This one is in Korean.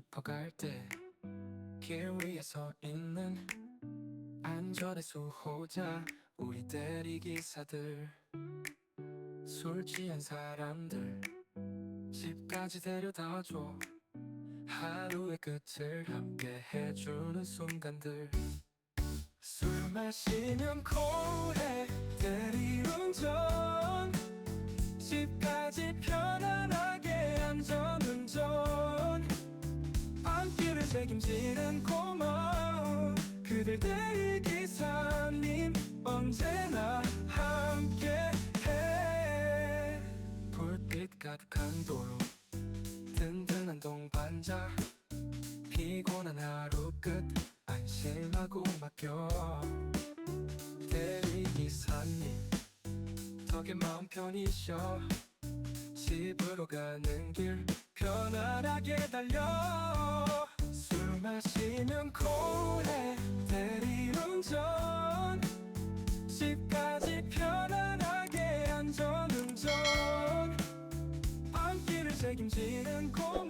깊어갈 때 길 위에 서 있는 안전의 수호자 우리 대리기사들 술 취한 사람들 집까지 데려다줘. 하루의 끝을 함께 해주는 순간들. 술 마시면 코해 대리운전 책임지는 고마워 그들 대리기사님 언제나 함께해. 불빛 가득한 도로 든든한 동반자. 피곤한 하루 끝 안심하고 맡겨. 대리기사님 덕에 마음 편히 쉬어 집으로 가는 길 편안하게 달려 집까지 편안하게 안전운전 앞길을 책임지는 고